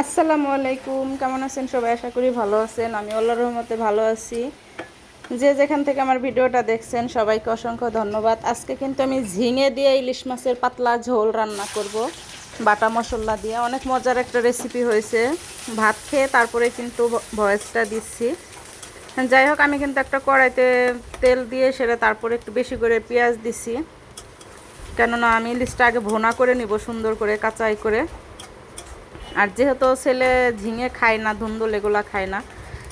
আসসালামু আলাইকুম, কেমন আছেন? সবাই আশা করি ভালো আছেন। আমি আল্লাহর রহমতে ভালো আছি। যে যেখান থেকে আমার ভিডিওটা দেখছেন, সবাইকে অসংখ্য ধন্যবাদ। আজকে কিন্তু আমি ঝিঙে দিয়ে ইলিশ মাছের পাতলা ঝোল রান্না করব। বাটা মশলা দিয়ে। অনেক মজার একটা রেসিপি হয়েছে। ভাত খেয়ে তারপরে কিন্তু ভয়েসটা দিচ্ছি। যাই হোক, আমি কিন্তু একটা কড়াইতে তেল দিয়ে সেটা তারপরে একটু বেশি করে পেঁয়াজ দিছি। কেননা আমি ইলিশটা আগে ভোনা করে নিব, সুন্দর করে, কাঁচাই করে। আর যেহেতু ছেলে ঝিঙে খায় না, ধুন্দুল এগুলা খায় না,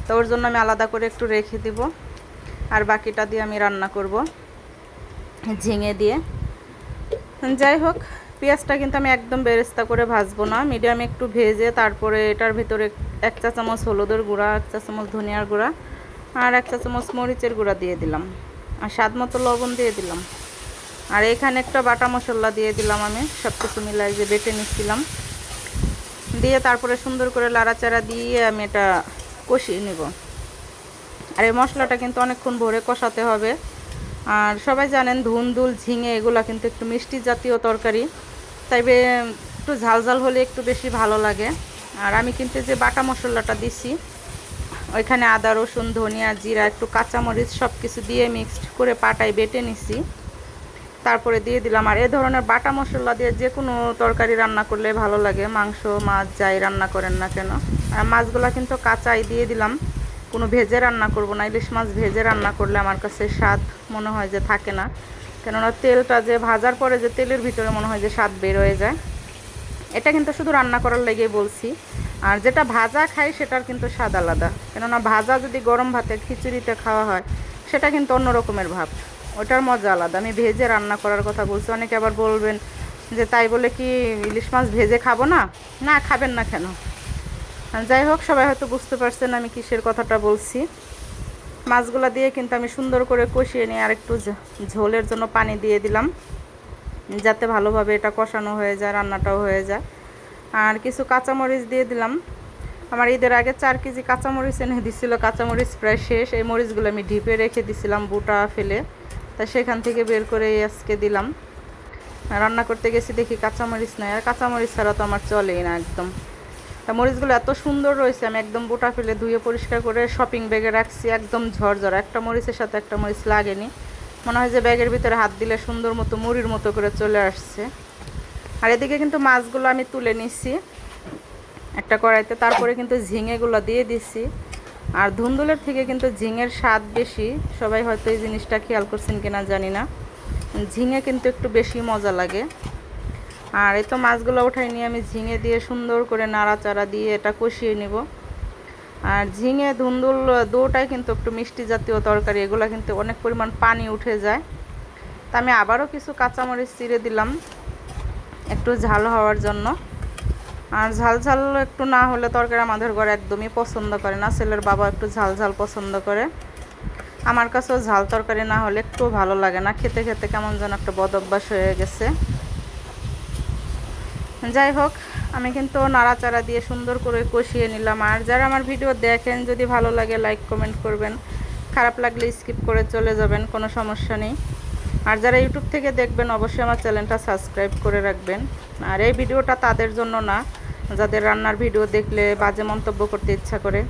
তো ওর জন্য আমি আলাদা করে একটু রেখে দিব। আর বাকিটা দিয়ে আমি রান্না করব ঝিঙে দিয়ে। যাই হোক, পেঁয়াজটা কিন্তু আমি একদম বেরেস্তা করে ভাজবো না, মিডিয়ামে একটু ভেজে তারপরে এটার ভিতরে এক চা চামচ হলুদের গুঁড়া, এক চা চামচ ধনিয়ার গুঁড়া আর এক চা চামচ মরিচের গুঁড়া দিয়ে দিলাম। আর স্বাদ মতো লবণ দিয়ে দিলাম। আর এখানে একটা বাটা মশলা দিয়ে দিলাম আমি সব কিছু মিলাই যে বেটে নিচ্ছিলাম। দিয়ে তারপরে সুন্দর করে লাড়াচাড়া দিয়ে আমি এটা কষিয়ে নেব। আর এই মশলাটা কিন্তু অনেকক্ষণ ভরে কষাতে হবে। আর সবাই জানেন ধুন্দুল ঝিঙে এগুলা কিন্তু একটু মিষ্টি জাতীয় তরকারি। তাই একটু ঝাল ঝাল হলে একটু বেশি ভালো লাগে। আর আমি কিন্তু যে বাটা মশলাটা দিছি, ওইখানে আদা, রসুন, ধনিয়া, জিরা, একটু কাঁচামরিচ সব কিছু দিয়ে মিক্সড করে পাটায় বেটে নিছি। তারপরে দিয়ে দিলাম। আর এ ধরনের বাটা মশলা দিয়ে যে কোনো তরকারি রান্না করলে ভালো লাগে। মাংস, মাছ যাই রান্না করেন না কেন। আর মাছগুলা কিন্তু কাঁচাই দিয়ে দিলাম। কোনো ভেজে রান্না করব না। ইলিশ মাছ ভেজে রান্না করলে আমার কাছে স্বাদ মনে হয় যে থাকে না। কেননা তেলটা যে ভাজার পরে যে তেলের ভিতরে মনে হয় যে স্বাদ বের হয়ে যায়। এটা কিন্তু শুধু রান্না করার লেগেই বলছি। আর যেটা ভাজা খাই সেটার কিন্তু স্বাদ আলাদা। কেননা ভাজা যদি গরম ভাতে খিচুড়িতে খাওয়া হয়, সেটা কিন্তু অন্য রকমের ভাব। ওটার মজা আলাদা। আমি ভেজে রান্না করার কথা বলছি। অনেকে আবার বলবেন যে, তাই বলে কি ইলিশ মাছ ভেজে খাব না? না, খাবেন না কেন? যাই হোক, সবাই হয়তো বুঝতে পারছেন আমি কিসের কথাটা বলছি। মাছগুলা দিয়ে কিন্তু আমি সুন্দর করে কষিয়ে নিয়ে আর একটু ঝোলের জন্য পানি দিয়ে দিলাম। যাতে ভালোভাবে এটা কষানো হয়ে যায়, রান্নাটাও হয়ে যায়। আর কিছু কাঁচামরিচ দিয়ে দিলাম। আমার ঈদের আগে চার কেজি কাঁচামরিচ এনে দিছিল। কাঁচামরিচ প্রায় শেষ। এই মরিচগুলো আমি ঢিপে রেখে দিছিলাম বুটা ফেলে। তা সেখান থেকে বের করে আজকে দিলাম। রান্না করতে গেছি দেখি কাঁচামরিচ নাই, আর কাঁচামরিচ ছাড়া তো আমার চলেই না একদম। তা মরিচগুলো এত সুন্দর রয়েছে, আমি একদম বোটা ফেলে ধুয়ে পরিষ্কার করে শপিং ব্যাগে রাখছি, একদম ঝরঝর। একটা মরিচের সাথে একটা মরিচ লাগেনি। মনে হয় যে ব্যাগের ভিতরে হাত দিলে সুন্দর মতো মুড়ির মতো করে চলে আসছে। আর এদিকে কিন্তু মাছগুলো আমি তুলে নিচ্ছি একটা কড়াইতে, তারপরে কিন্তু ঝিঙেগুলো দিয়ে দিচ্ছি আর ধুন্দুলের থেকে কিন্তু ঝিঙের স্বাদ বেশি। সবাই হয়তো এই জিনিসটা খেয়াল করছেন কিনা জানি না। ঝিঙে কিন্তু একটু বেশি মজা লাগে। আর এই তো মাছগুলো উঠাই নিয়ে আমি ঝিঙে দিয়ে সুন্দর করে নাড়াচাড়া দিয়ে এটা কষিয়ে নিব। আর ঝিঙে, ধুন্দুল দুটাই কিন্তু একটু মিষ্টি জাতীয় তরকারি, এগুলো কিন্তু অনেক পরিমাণ পানি উঠে যায়। তা আমি আবারও কিছু কাঁচামরিচ চিড়ে দিলাম, একটু ঝাল হওয়ার জন্য। আর ঝাল ঝাল একটু না হলে তরকারি আমাদের ঘরে একদমই পছন্দ করে না। ছেলের বাবা একটু ঝাল ঝাল পছন্দ করে। আমার কাছেও ঝাল তরকারি না হলে একটু ভালো লাগে না। খেতে খেতে কেমন যেন একটা বদ অভ্যাস হয়ে গেছে। যাই হোক, আমি কিন্তু নাড়াচাড়া দিয়ে সুন্দর করে কষিয়ে নিলাম। আর যারা আমার ভিডিও দেখেন, যদি ভালো লাগে লাইক, কমেন্ট করবেন। খারাপ লাগলে স্কিপ করে চলে যাবেন, কোনো সমস্যা নেই। আর যারা ইউটিউব থেকে দেখবেন, অবশ্যই আমার চ্যানেলটা সাবস্ক্রাইব করে রাখবেন। আর এই ভিডিওটা তাদের জন্য না যাদের রান্নার ভিডিও দেখলে বাজে মন্তব্য করতে ইচ্ছা করে।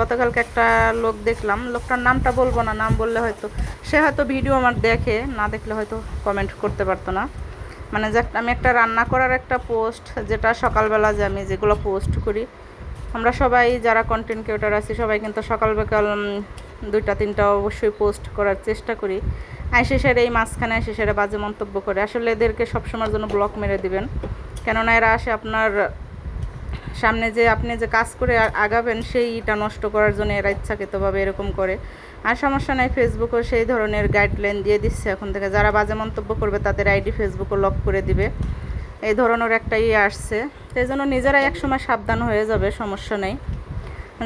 গতকালকে একটা লোক দেখলাম, লোকটার নামটা বলব না, নাম বললে হয়তো, সে হয়তো ভিডিও আমার দেখে, না দেখলে হয়তো কমেন্ট করতে পারতো না। মানে যে আমি একটা রান্না করার একটা পোস্ট যেটা সকালবেলা যে আমি যেগুলো পোস্ট করি, আমরা সবাই যারা কন্টেন্ট ক্রিয়েটার আছি, সবাই কিন্তু সকাল বিকাল দুইটা, তিনটা অবশ্যই পোস্ট করার চেষ্টা করি। আইসে সেরে এই মাঝখানে এসে সেরে বাজে মন্তব্য করে। আসলে এদেরকে সবসময়ের জন্য ব্লক মেরে দিবেন। কেননা এরা আসে আপনার সামনে যে আপনি যে কাজ করে আগাবেন, সেইটা নষ্ট করার জন্য এরা ইচ্ছাকৃতভাবে এরকম করে। আর সমস্যা নাই ফেসবুকও সেই ধরনের গাইডলাইন দিয়ে দিচ্ছে এখন থেকে। যারা বাজে মন্তব্য করবে, তাদের আইডি ফেসবুকও লক করে দিবে। এই ধরনের একটা ইয়ে আসছে। সেই জন্য নিজেরাই একসময় সাবধান হয়ে যাবে, সমস্যা নেই।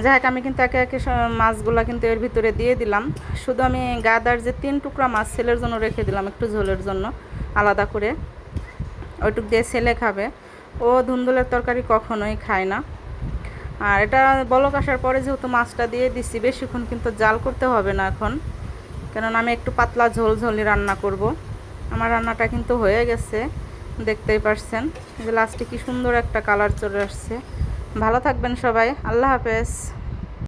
যাই হোক, আমি কিন্তু একে একে মাছগুলা কিন্তু এর ভিতরে দিয়ে দিলাম। শুধু আমি গাদার যে তিন টুকরা মাছ ছেলের জন্য রেখে দিলাম একটু ঝোলের জন্য, আলাদা করে। ওইটুক দিয়ে ছেলে খাবে। ও ধুন্দুলের তরকারি কখনোই খায় না। আর এটা বলক আসার পরে যেহেতু মাছটা দিয়ে দিচ্ছি বেশিক্ষণ কিন্তু জাল করতে হবে না এখন। কেননা আমি একটু পাতলা ঝোল ঝোলি রান্না করব। আমার রান্নাটা কিন্তু হয়ে গেছে, দেখতেই পারছেন। যে লাস্টে কি সুন্দর একটা কালার চলে আসছে। ভালো থাকবেন সবাই, আল্লাহ হাফেজ।